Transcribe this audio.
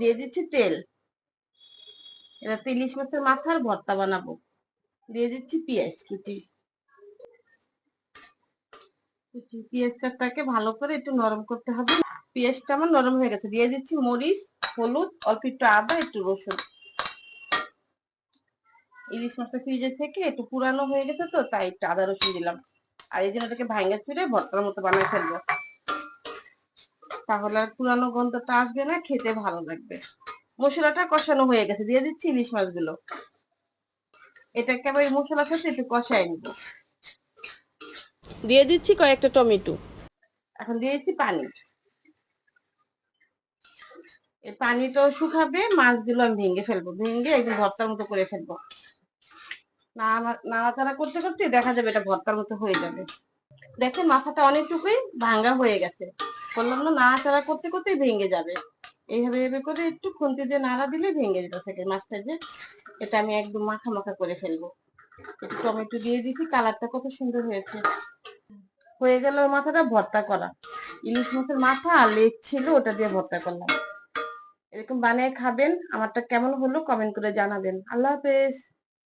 দিয়ে দিচ্ছি তেল। এটা ইলিশ মাছের মাথার ভর্তা বানাবো। দিয়ে দিচ্ছি পেঁয়াজ, কুচি। পেঁয়াজটাকে ভালো করে একটু নরম করতে হবে। পেঁয়াজটা আমার নরম হয়ে গেছে। দিয়ে দিচ্ছি মরিচ, হলুদ, অল্প একটু আদা, একটু রসুন। ইলিশ মাছটা ফ্রিজে থেকে একটু পুরানো হয়ে গেছে তো, তাই একটু আদা, রসুন দিলাম। আর এই জন্য এটাকে ভাঙা চুড়ে ভর্তার মতো বানিয়ে ফেলব। তাহলে আর পুরানো গন্ধটা আসবে না খেতে ভালো লাগবে। মশলাটা কষানো হয়ে গেছে দিয়ে দিচ্ছি ইলিশ মাছগুলো। এটাকে আবার এই মশলার সাথে একটু কষাই নিব। দিয়ে দিচ্ছি কয়েকটা টমেটো। এখন দিয়ে দিচ্ছি পানি। এই পানিটাও শুকাবে মাছগুলো আমি ভেঙে ফেলব। ভেঙে একদম ভর্তার মতো করে ফেলব। নাড়া- নাড়াচাড়া করতে করতে দেখা যাবে এটা ভর্তার মতো হয়ে যাবে। দেখেন মাথাটা অনেকটুকুই ভাঙ্গা হয়ে গেছে। বললাম, না, নাড়াচাড়া করতে করতেই ভেঙে যাবে। এইভাবে এভাবে করে একটু খুন্তি দিয়ে নাড়া দিলে ভেঙে যেতে থাকে মাছটা যে। এটা আমি একদম মাখা মাখা করে ফেলব। একটু টমেটো দিয়ে দিচ্ছি কালারটা কত সুন্দর হয়েছে। হয়ে গেল মাথাটা ভর্তা করা। ইলিশ মাছের মাথা আর লেজ ছিল, ওটা দিয়ে ভর্তা করলাম। এরকম বানিয়ে খাবেন। আমারটা কেমন হলো কমেন্ট করে জানাবেন। আল্লাহ হাফেজ।